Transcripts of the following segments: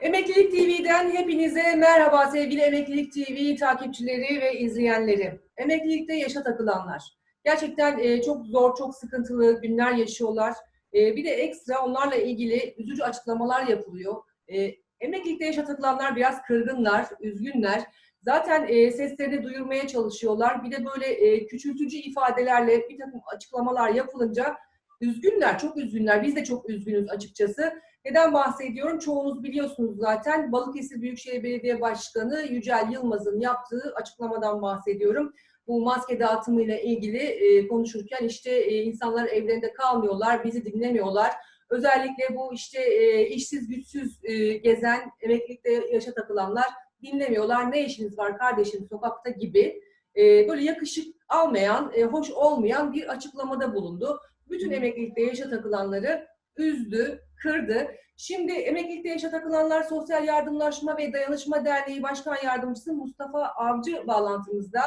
Emeklilik TV'den hepinize merhaba sevgili Emeklilik TV takipçileri ve izleyenleri. Emeklilikte yaşa takılanlar. Gerçekten e, çok zor, çok sıkıntılı günler yaşıyorlar. E, bir de ekstra onlarla ilgili üzücü açıklamalar yapılıyor. E, emeklilikte yaşa takılanlar biraz kırgınlar, üzgünler. Zaten seslerini duyurmaya çalışıyorlar. Bir de böyle küçültücü ifadelerle bir takım açıklamalar yapılınca üzgünler, çok üzgünler. Biz de çok üzgünüz açıkçası. Neden bahsediyorum? Çoğunuz biliyorsunuz zaten. Balıkesir Büyükşehir Belediye Başkanı Yücel Yılmaz'ın yaptığı açıklamadan bahsediyorum. Bu maske dağıtımıyla ilgili e, konuşurken işte e, insanlar evlerinde kalmıyorlar, bizi dinlemiyorlar. Özellikle bu işte e, işsiz güçsüz e, gezen, emeklilikte yaşa takılanlar dinlemiyorlar. Ne işiniz var kardeşim sokakta gibi e, böyle yakışık almayan, e, hoş olmayan bir açıklamada bulundu. Bütün emeklilikte yaşa takılanları üzdü, kırdı. Şimdi Emeklilikte Yaşa Takılanlar Sosyal Yardımlaşma ve Dayanışma Derneği Başkan Yardımcısı Mustafa Avcı bağlantımızda.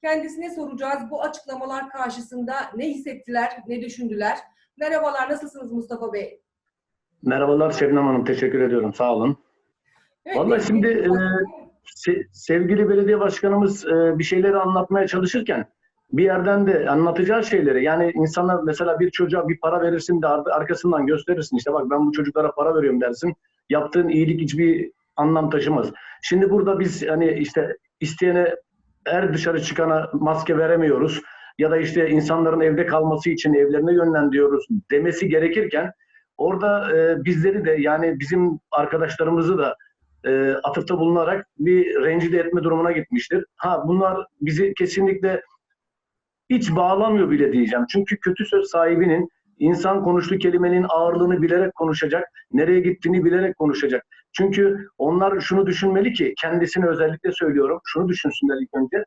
Kendisine soracağız bu açıklamalar karşısında ne hissettiler, ne düşündüler? Merhabalar, nasılsınız Mustafa Bey? Merhabalar Şebnem Hanım, teşekkür ediyorum. Sağ olun. Evet, Vallahi şimdi e, se- sevgili belediye başkanımız e, bir şeyleri anlatmaya çalışırken bir yerden de anlatacağı şeyleri yani insanlar mesela bir çocuğa bir para verirsin de ar- arkasından gösterirsin işte bak ben bu çocuklara para veriyorum dersin. Yaptığın iyilik hiçbir anlam taşımaz. Şimdi burada biz hani işte isteyene her dışarı çıkana maske veremiyoruz ya da işte insanların evde kalması için evlerine yönlendiriyoruz demesi gerekirken orada e, bizleri de yani bizim arkadaşlarımızı da e, atıfta bulunarak bir rencide etme durumuna gitmiştir. Ha bunlar bizi kesinlikle hiç bağlamıyor bile diyeceğim. Çünkü kötü söz sahibinin insan konuştuğu kelimenin ağırlığını bilerek konuşacak, nereye gittiğini bilerek konuşacak. Çünkü onlar şunu düşünmeli ki, kendisine özellikle söylüyorum, şunu düşünsünler ilk önce.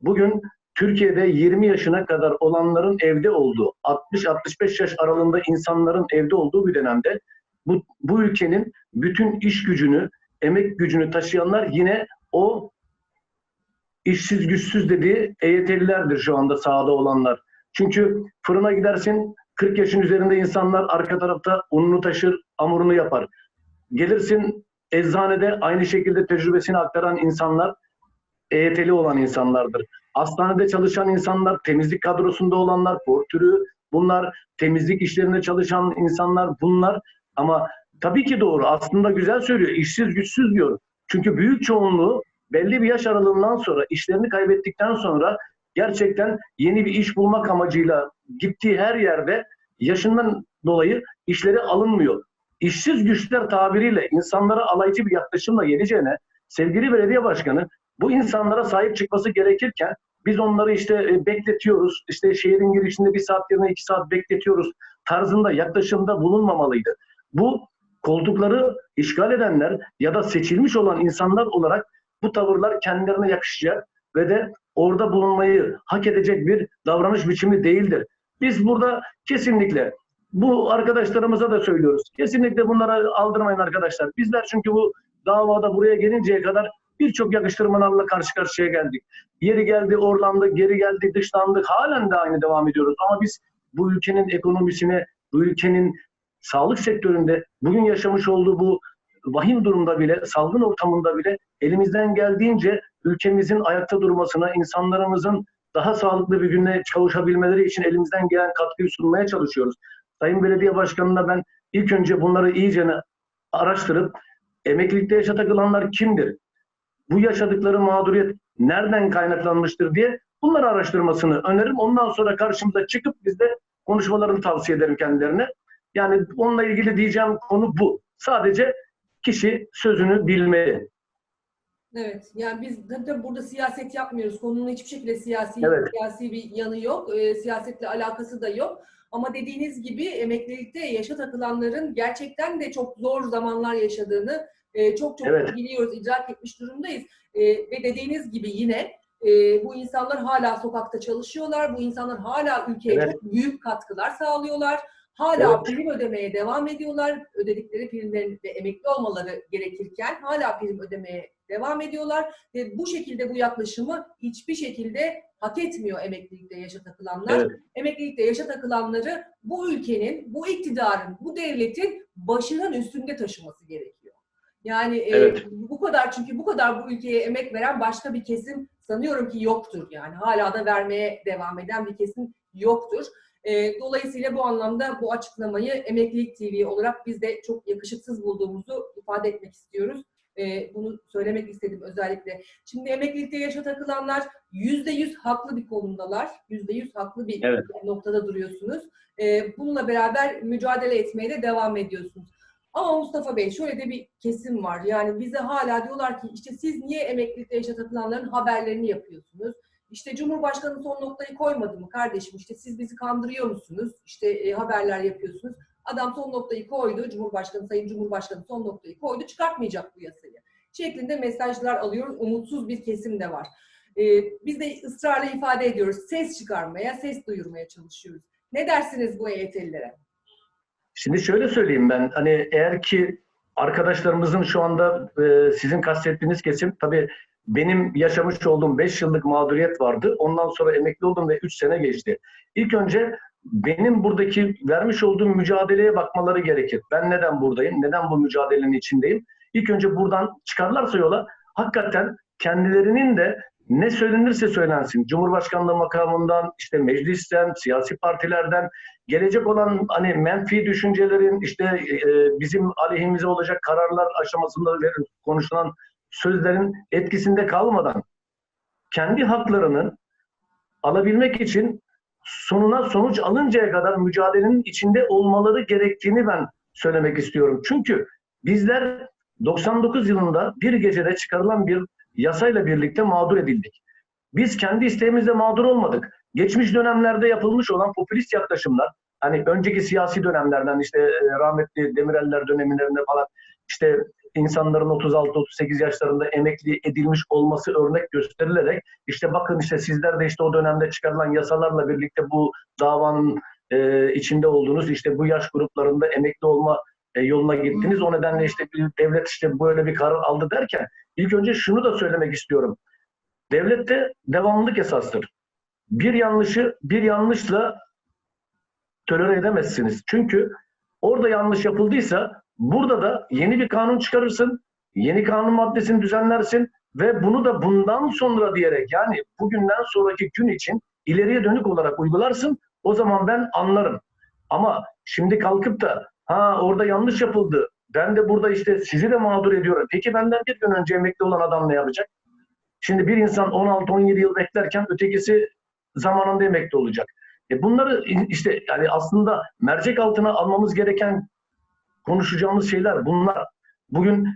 Bugün Türkiye'de 20 yaşına kadar olanların evde olduğu, 60-65 yaş aralığında insanların evde olduğu bir dönemde bu, bu ülkenin bütün iş gücünü, emek gücünü taşıyanlar yine o işsiz güçsüz dediği EYT'lilerdir şu anda sahada olanlar. Çünkü fırına gidersin 40 yaşın üzerinde insanlar arka tarafta ununu taşır, hamurunu yapar. Gelirsin eczanede aynı şekilde tecrübesini aktaran insanlar EYT'li olan insanlardır. Hastanede çalışan insanlar, temizlik kadrosunda olanlar, portürü, bunlar temizlik işlerinde çalışan insanlar bunlar. Ama tabii ki doğru. Aslında güzel söylüyor. İşsiz güçsüz diyor. Çünkü büyük çoğunluğu belli bir yaş aralığından sonra işlerini kaybettikten sonra gerçekten yeni bir iş bulmak amacıyla gittiği her yerde yaşından dolayı işleri alınmıyor. İşsiz güçler tabiriyle insanlara alaycı bir yaklaşımla geleceğine sevgili belediye başkanı bu insanlara sahip çıkması gerekirken biz onları işte e, bekletiyoruz. İşte şehrin girişinde bir saat yerine iki saat bekletiyoruz tarzında yaklaşımda bulunmamalıydı. Bu koltukları işgal edenler ya da seçilmiş olan insanlar olarak bu tavırlar kendilerine yakışacak ve de orada bulunmayı hak edecek bir davranış biçimi değildir. Biz burada kesinlikle bu arkadaşlarımıza da söylüyoruz. Kesinlikle bunlara aldırmayın arkadaşlar. Bizler çünkü bu davada buraya gelinceye kadar birçok yakıştırmalarla karşı karşıya geldik. Yeri geldi orlandık, geri geldi dışlandık. Halen de aynı devam ediyoruz. Ama biz bu ülkenin ekonomisine, bu ülkenin sağlık sektöründe bugün yaşamış olduğu bu vahim durumda bile, salgın ortamında bile elimizden geldiğince ülkemizin ayakta durmasına, insanlarımızın daha sağlıklı bir günle çalışabilmeleri için elimizden gelen katkıyı sunmaya çalışıyoruz. Sayın Belediye Başkanı'na ben ilk önce bunları iyice araştırıp emeklilikte yaşa takılanlar kimdir? Bu yaşadıkları mağduriyet nereden kaynaklanmıştır diye bunları araştırmasını öneririm. Ondan sonra karşımıza çıkıp biz de konuşmalarını tavsiye ederim kendilerine. Yani onunla ilgili diyeceğim konu bu. Sadece kişi sözünü bilmeli. Evet, yani biz tabii, tabii burada siyaset yapmıyoruz. Konunun hiçbir şekilde siyasi Evet. siyasi bir yanı yok. E, siyasetle alakası da yok. Ama dediğiniz gibi emeklilikte yaşa takılanların gerçekten de çok zor zamanlar yaşadığını e, çok çok Evet. biliyoruz, idrak etmiş durumdayız. E, ve dediğiniz gibi yine e, bu insanlar hala sokakta çalışıyorlar. Bu insanlar hala ülkeye Evet. çok büyük katkılar sağlıyorlar. Hala Evet. prim ödemeye devam ediyorlar. Ödedikleri primlerin ve emekli olmaları gerekirken hala prim ödemeye devam ediyorlar ve bu şekilde bu yaklaşımı hiçbir şekilde hak etmiyor emeklilikte yaşa takılanlar. Evet. Emeklilikte yaşa takılanları bu ülkenin, bu iktidarın, bu devletin başının üstünde taşıması gerekiyor. Yani e, Evet. bu kadar çünkü bu kadar bu ülkeye emek veren başka bir kesim sanıyorum ki yoktur yani. Hala da vermeye devam eden bir kesim yoktur. E, dolayısıyla bu anlamda bu açıklamayı Emeklilik TV olarak biz de çok yakışıksız bulduğumuzu ifade etmek istiyoruz. E, bunu söylemek istedim özellikle. Şimdi emeklilikte yaşa takılanlar yüzde yüz haklı bir konumdalar. Yüzde yüz haklı bir Evet. noktada duruyorsunuz. E, bununla beraber mücadele etmeye de devam ediyorsunuz. Ama Mustafa Bey şöyle de bir kesim var. Yani bize hala diyorlar ki işte siz niye emeklilikte yaşa takılanların haberlerini yapıyorsunuz? İşte Cumhurbaşkanı son noktayı koymadı mı kardeşim? İşte siz bizi kandırıyor musunuz? İşte e, haberler yapıyorsunuz. Adam son noktayı koydu. Cumhurbaşkanı, Sayın Cumhurbaşkanı son noktayı koydu. Çıkartmayacak bu yasayı. Şeklinde mesajlar alıyoruz. Umutsuz bir kesim de var. E, biz de ısrarla ifade ediyoruz. Ses çıkarmaya, ses duyurmaya çalışıyoruz. Ne dersiniz bu EYT'lilere? Şimdi şöyle söyleyeyim ben hani eğer ki arkadaşlarımızın şu anda e, sizin kastettiğiniz kesim tabii benim yaşamış olduğum 5 yıllık mağduriyet vardı. Ondan sonra emekli oldum ve 3 sene geçti. İlk önce benim buradaki vermiş olduğum mücadeleye bakmaları gerekir. Ben neden buradayım? Neden bu mücadelenin içindeyim? İlk önce buradan çıkarlarsa yola hakikaten kendilerinin de ne söylenirse söylensin. Cumhurbaşkanlığı makamından, işte meclisten, siyasi partilerden gelecek olan hani menfi düşüncelerin işte e, bizim aleyhimize olacak kararlar aşamasında verin- konuşulan sözlerin etkisinde kalmadan kendi haklarını alabilmek için sonuna sonuç alıncaya kadar mücadelenin içinde olmaları gerektiğini ben söylemek istiyorum. Çünkü bizler 99 yılında bir gecede çıkarılan bir yasayla birlikte mağdur edildik. Biz kendi isteğimizle mağdur olmadık. Geçmiş dönemlerde yapılmış olan popülist yaklaşımlar, hani önceki siyasi dönemlerden işte e, rahmetli Demireller dönemlerinde falan işte insanların 36-38 yaşlarında emekli edilmiş olması örnek gösterilerek işte bakın işte sizler de işte o dönemde çıkarılan yasalarla birlikte bu davanın e, içinde olduğunuz işte bu yaş gruplarında emekli olma e, yoluna gittiniz. O nedenle işte bir devlet işte böyle bir karar aldı derken ilk önce şunu da söylemek istiyorum. Devlette devamlılık esastır. Bir yanlışı bir yanlışla tolere edemezsiniz. Çünkü orada yanlış yapıldıysa burada da yeni bir kanun çıkarırsın, yeni kanun maddesini düzenlersin ve bunu da bundan sonra diyerek yani bugünden sonraki gün için ileriye dönük olarak uygularsın. O zaman ben anlarım. Ama şimdi kalkıp da ha orada yanlış yapıldı. Ben de burada işte sizi de mağdur ediyorum. Peki benden bir gün önce emekli olan adam ne yapacak? Şimdi bir insan 16-17 yıl beklerken ötekisi zamanında emekli olacak. E bunları işte yani aslında mercek altına almamız gereken konuşacağımız şeyler bunlar. Bugün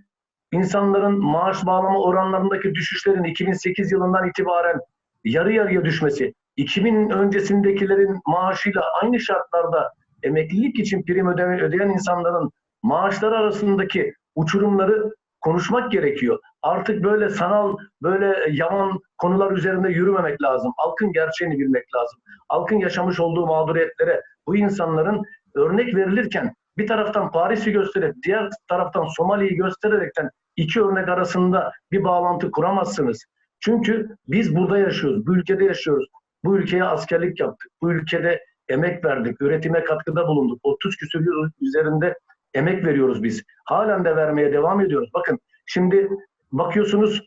insanların maaş bağlama oranlarındaki düşüşlerin 2008 yılından itibaren yarı yarıya düşmesi, 2000 öncesindekilerin maaşıyla aynı şartlarda emeklilik için prim ödeme, ödeyen insanların maaşları arasındaki uçurumları konuşmak gerekiyor. Artık böyle sanal, böyle yaman konular üzerinde yürümemek lazım. Halkın gerçeğini bilmek lazım. Halkın yaşamış olduğu mağduriyetlere bu insanların örnek verilirken bir taraftan Paris'i gösterip diğer taraftan Somali'yi göstererekten iki örnek arasında bir bağlantı kuramazsınız. Çünkü biz burada yaşıyoruz, bu ülkede yaşıyoruz. Bu ülkeye askerlik yaptık. Bu ülkede emek verdik, üretime katkıda bulunduk. 30 küsur üzerinde emek veriyoruz biz. Halen de vermeye devam ediyoruz. Bakın şimdi bakıyorsunuz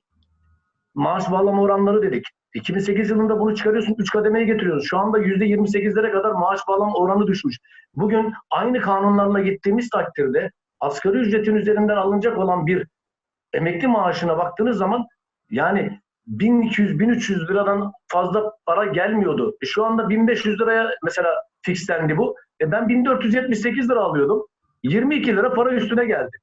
maaş bağlama oranları dedik. 2008 yılında bunu çıkarıyorsun, 3 kademeye getiriyoruz. Şu anda %28'lere kadar maaş bağlama oranı düşmüş. Bugün aynı kanunlarla gittiğimiz takdirde asgari ücretin üzerinden alınacak olan bir emekli maaşına baktığınız zaman yani 1200-1300 liradan fazla para gelmiyordu. E şu anda 1500 liraya mesela fixlendi bu. E ben 1478 lira alıyordum. 22 lira para üstüne geldi.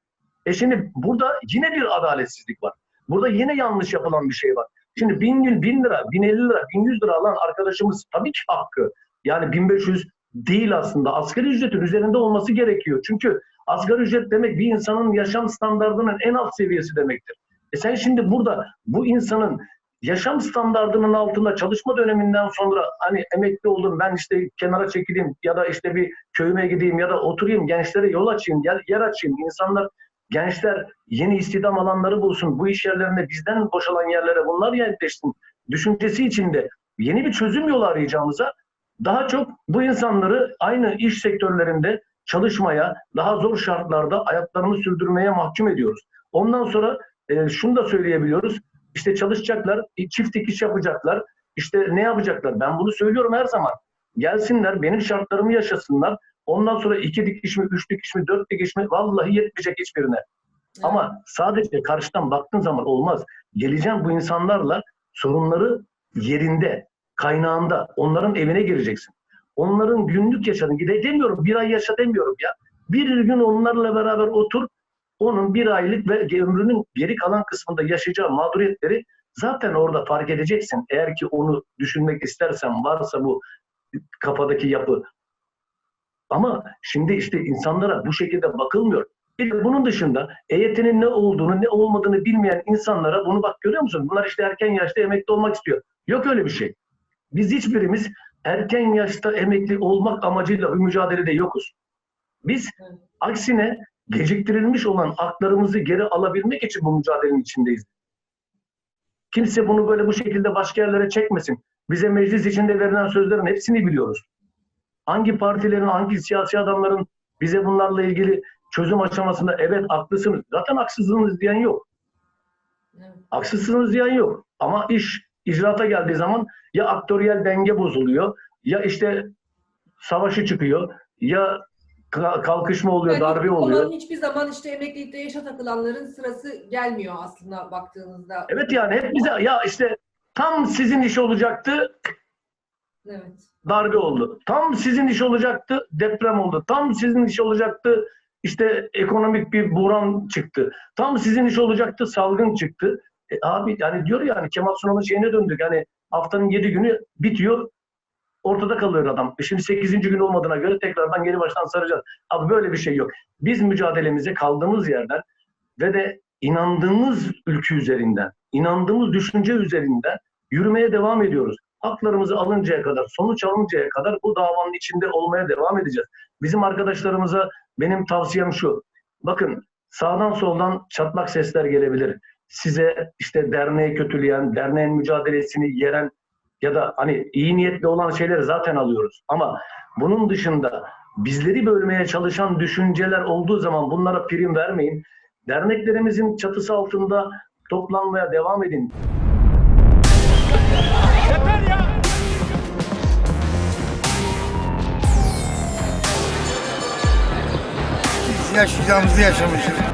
E şimdi burada yine bir adaletsizlik var. Burada yine yanlış yapılan bir şey var. Şimdi 1000, 1000 lira, 1050 lira, 1100 lira alan arkadaşımız tabii ki hakkı. Yani 1500 değil aslında. Asgari ücretin üzerinde olması gerekiyor. Çünkü asgari ücret demek bir insanın yaşam standartının en alt seviyesi demektir. E sen şimdi burada bu insanın yaşam standartının altında çalışma döneminden sonra hani emekli oldum ben işte kenara çekileyim ya da işte bir köyüme gideyim ya da oturayım gençlere yol açayım, yer, yer açayım. İnsanlar gençler yeni istihdam alanları bulsun. Bu iş yerlerinde bizden boşalan yerlere bunlar yerleşsin. Düşüncesi içinde yeni bir çözüm yolu arayacağımıza daha çok bu insanları aynı iş sektörlerinde çalışmaya, daha zor şartlarda hayatlarını sürdürmeye mahkum ediyoruz. Ondan sonra e, şunu da söyleyebiliyoruz. İşte çalışacaklar, e, çift dikiş yapacaklar. İşte ne yapacaklar? Ben bunu söylüyorum her zaman. Gelsinler, benim şartlarımı yaşasınlar. Ondan sonra iki dikiş mi, üç dikiş mi, dört dikiş mi? Vallahi yetmeyecek hiçbirine. Ama sadece karşıdan baktığın zaman olmaz. Geleceğim bu insanlarla sorunları yerinde, kaynağında, onların evine gireceksin. Onların günlük yaşadığını, demiyorum, bir ay yaşa demiyorum ya. Bir gün onlarla beraber otur, onun bir aylık ve ömrünün geri kalan kısmında yaşayacağı mağduriyetleri zaten orada fark edeceksin. Eğer ki onu düşünmek istersen, varsa bu kafadaki yapı. Ama şimdi işte insanlara bu şekilde bakılmıyor. Bir de bunun dışında EYT'nin ne olduğunu, ne olmadığını bilmeyen insanlara bunu bak görüyor musun? Bunlar işte erken yaşta emekli olmak istiyor. Yok öyle bir şey. Biz hiçbirimiz erken yaşta emekli olmak amacıyla bir mücadelede yokuz. Biz aksine geciktirilmiş olan haklarımızı geri alabilmek için bu mücadelenin içindeyiz. Kimse bunu böyle bu şekilde başka yerlere çekmesin. Bize meclis içinde verilen sözlerin hepsini biliyoruz. Hangi partilerin, hangi siyasi adamların bize bunlarla ilgili çözüm aşamasında evet haklısınız. Zaten haksızlığınız diyen yok. Haksızsınız diyen yok. Ama iş icraata geldiği zaman ya aktöriyel denge bozuluyor, ya işte savaşı çıkıyor, ya kalkışma oluyor, Yani darbe oluyor. zaman- hiçbir zaman işte emeklilikte yaşa takılanların sırası gelmiyor aslında baktığınızda. Evet yani hep bize ya işte tam sizin iş olacaktı, Evet. darbe oldu. Tam sizin iş olacaktı, deprem oldu. Tam sizin iş olacaktı, işte ekonomik bir buhran çıktı. Tam sizin iş olacaktı, salgın çıktı. E abi yani diyor yani Kemal Sunal'ın şeyine döndük. Yani haftanın yedi günü bitiyor, ortada kalıyor adam. E şimdi sekizinci gün olmadığına göre tekrardan geri baştan saracağız. Abi böyle bir şey yok. Biz mücadelemize kaldığımız yerden ve de inandığımız ülke üzerinden, inandığımız düşünce üzerinden yürümeye devam ediyoruz. Haklarımızı alıncaya kadar, sonuç alıncaya kadar bu davanın içinde olmaya devam edeceğiz. Bizim arkadaşlarımıza benim tavsiyem şu. Bakın sağdan soldan çatlak sesler gelebilir. Size işte derneği kötüleyen, derneğin mücadelesini yeren ya da hani iyi niyetli olan şeyleri zaten alıyoruz. Ama bunun dışında bizleri bölmeye çalışan düşünceler olduğu zaman bunlara prim vermeyin. Derneklerimizin çatısı altında toplanmaya devam edin. Biz yaşayacağımızı yaşamışız.